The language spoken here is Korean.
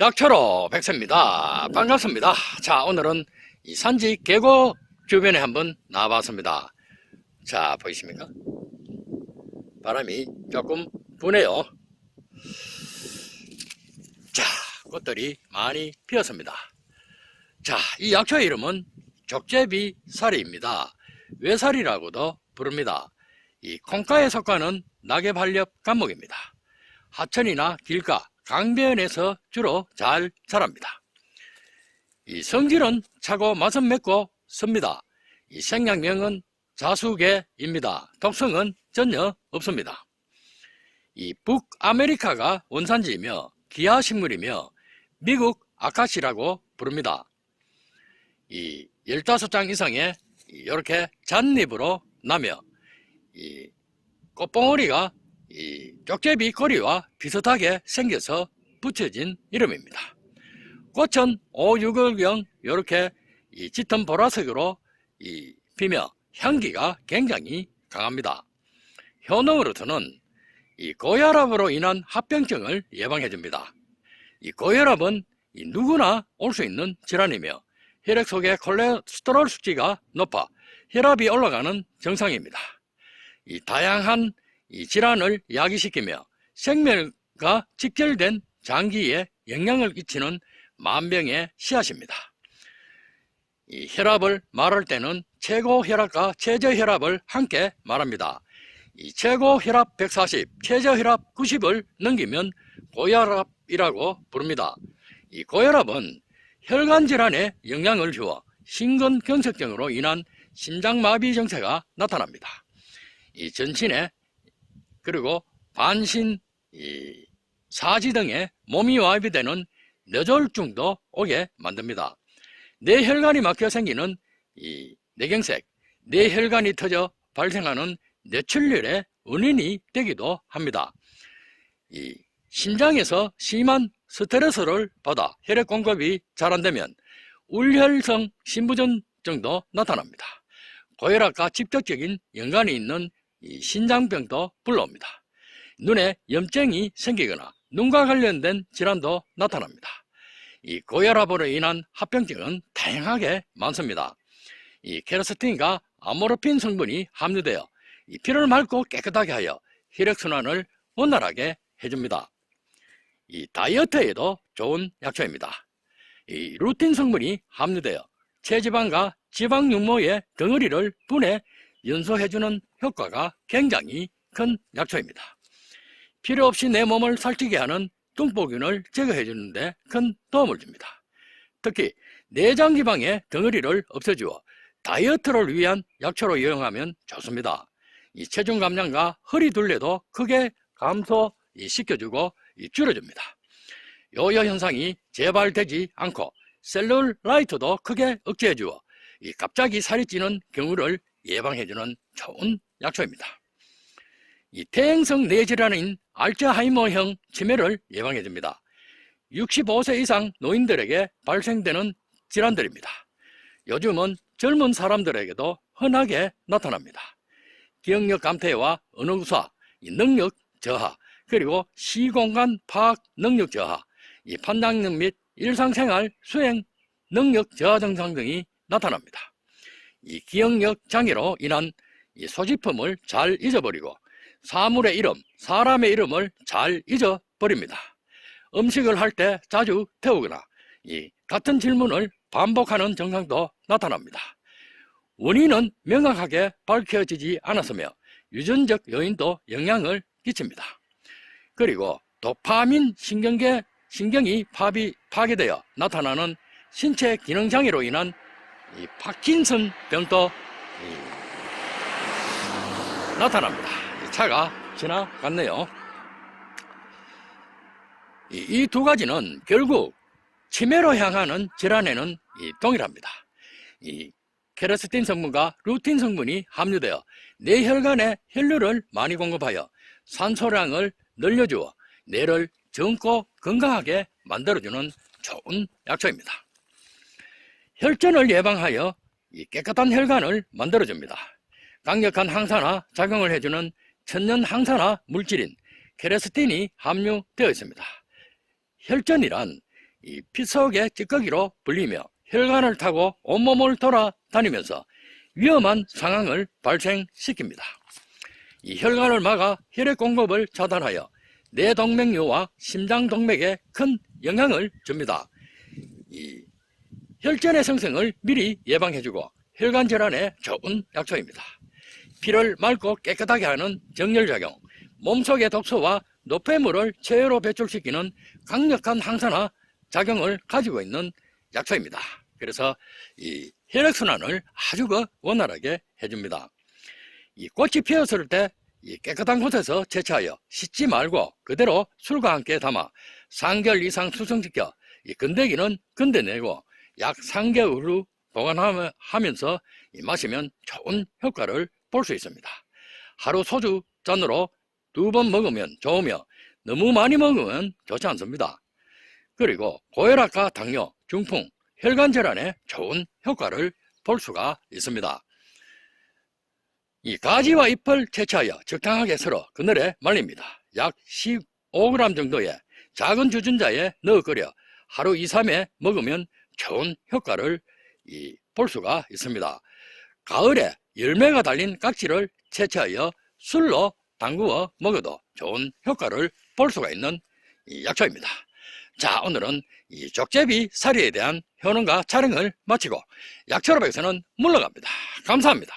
약초로 백세입니다. 반갑습니다. 자, 오늘은 이 산지 계곡 주변에 한번 나와봤습니다. 자, 보이십니까? 바람이 조금 부네요. 자, 꽃들이 많이 피었습니다. 자, 이 약초의 이름은 족제비 사리입니다. 외사리라고도 부릅니다. 이 콩가에 속하는 낙엽 한렵 감목입니다. 하천이나 길가, 강변에서 주로 잘 자랍니다. 이 성질은 차고 맛은 맵고 습니다. 이 생양명은 자수계입니다. 독성은 전혀 없습니다. 이 북아메리카가 원산지이며 기하식물이며 미국 아카시라고 부릅니다. 이 15장 이상의 이렇게 잔잎으로 나며 이 꽃봉오리가 이 쪽제비 거리와 비슷하게 생겨서 붙여진 이름입니다. 꽃은 5, 6월경 이렇게 이 짙은 보라색으로 이 피며 향기가 굉장히 강합니다. 효능으로서는 이 고혈압으로 인한 합병증을 예방해 줍니다. 이 고혈압은 이 누구나 올 수 있는 질환이며 혈액 속의 콜레스테롤 수치가 높아 혈압이 올라가는 정상입니다. 이 다양한 이 질환을 야기시키며 생명과 직결된 장기에 영향을 끼치는 만병의 씨앗입니다. 이 혈압을 말할 때는 최고 혈압과 최저 혈압을 함께 말합니다. 이 최고 혈압 140, 최저 혈압 90을 넘기면 고혈압이라고 부릅니다. 이 고혈압은 혈관 질환에 영향을 주어 심근경색증으로 인한 심장마비 증세가 나타납니다. 이 전신에 그리고 반신, 이 사지 등의 몸이 와입되는 뇌졸중도 오게 만듭니다. 뇌혈관이 막혀 생기는 이 뇌경색, 뇌혈관이 터져 발생하는 뇌출혈의 원인이 되기도 합니다. 이 심장에서 심한 스트레스를 받아 혈액 공급이 잘 안되면 울혈성 심부전증도 나타납니다. 고혈압과 직접적인 연관이 있는 이 신장병도 불러옵니다. 눈에 염증이 생기거나 눈과 관련된 질환도 나타납니다. 이 고혈압으로 인한 합병증은 다양하게 많습니다. 이 케라스틴과 아모르핀 성분이 함유되어 이 피를 맑고 깨끗하게 하여 혈액순환을 원활하게 해줍니다. 이 다이어트에도 좋은 약초입니다. 이 루틴 성분이 함유되어 체지방과 지방 육모의 덩어리를 분해 연소해주는 효과가 굉장히 큰 약초입니다. 필요 없이 내 몸을 살찌게 하는 뚱보균을 제거해 주는데 큰 도움을 줍니다. 특히 내장 지방의 덩어리를 없애주어 다이어트를 위한 약초로 이용하면 좋습니다. 이 체중 감량과 허리 둘레도 크게 감소 시켜주고 줄여줍니다. 요요 현상이 재발되지 않고 셀룰라이트도 크게 억제해 주어 이 갑자기 살이 찌는 경우를 예방해주는 좋은 약초입니다. 이 퇴행성 뇌질환인 알츠하이머형 치매를 예방해 줍니다. 65세 이상 노인들에게 발생되는 질환들입니다. 요즘은 젊은 사람들에게도 흔하게 나타납니다. 기억력 감퇴와 언어구사, 능력 저하, 그리고 시공간 파악 능력 저하, 이 판단력 및 일상생활 수행 능력 저하 증상 등이 나타납니다. 이 기억력 장애로 인한 이 소지품을 잘 잊어버리고 사물의 이름, 사람의 이름을 잘 잊어버립니다. 음식을 할 때 자주 태우거나 이 같은 질문을 반복하는 증상도 나타납니다. 원인은 명확하게 밝혀지지 않았으며 유전적 요인도 영향을 끼칩니다. 그리고 도파민 신경계 신경이 파비, 파괴되어 나타나는 신체 기능 장애로 인한 이 파킨슨 병도 이 나타납니다. 이 차가 지나갔네요. 이두 가지는 결국 치매로 향하는 질환에는 이 동일합니다. 이 케라스틴 성분과 루틴 성분이 함유되어 뇌혈관에 혈류를 많이 공급하여 산소량을 늘려주어 뇌를 젊고 건강하게 만들어주는 좋은 약초입니다. 혈전을 예방하여 이 깨끗한 혈관을 만들어줍니다. 강력한 항산화 작용을 해주는 천연 항산화 물질인 케레스틴이 함유되어 있습니다. 혈전이란 이 피석의 찌꺼기로 불리며 혈관을 타고 온몸을 돌아다니면서 위험한 상황을 발생시킵니다. 이 혈관을 막아 혈액 공급을 차단하여 뇌동맥류와 심장동맥에 큰 영향을 줍니다. 이 혈전의 생성을 미리 예방해주고 혈관 질환에 좋은 약초입니다. 피를 맑고 깨끗하게 하는 정렬작용, 몸속의 독소와 노폐물을 체외로 배출시키는 강력한 항산화 작용을 가지고 있는 약초입니다. 그래서 이 혈액순환을 아주 그 원활하게 해줍니다. 이 꽃이 피었을 때 이 깨끗한 곳에서 채취하여 씻지 말고 그대로 술과 함께 담아 3개월 이상 수성시켜 이 건더기는 건져내고 약 3개월 후 보관하면서 이 마시면 좋은 효과를 볼 수 있습니다. 하루 소주 잔으로 두 번 먹으면 좋으며 너무 많이 먹으면 좋지 않습니다. 그리고 고혈압과 당뇨, 중풍, 혈관 질환에 좋은 효과를 볼 수가 있습니다. 이 가지와 잎을 채취하여 적당하게 썰어 그늘에 말립니다. 약 15g 정도의 작은 주전자에 넣어 끓여 하루 2, 3회 먹으면 좋은 효과를 이, 볼 수가 있습니다. 가을에 열매가 달린 깍지를 채취하여 술로 담그어 먹어도 좋은 효과를 볼 수가 있는 이 약초입니다. 자, 오늘은 이 족제비 사리에 대한 효능과 촬영을 마치고 약초로백에서는 물러갑니다. 감사합니다.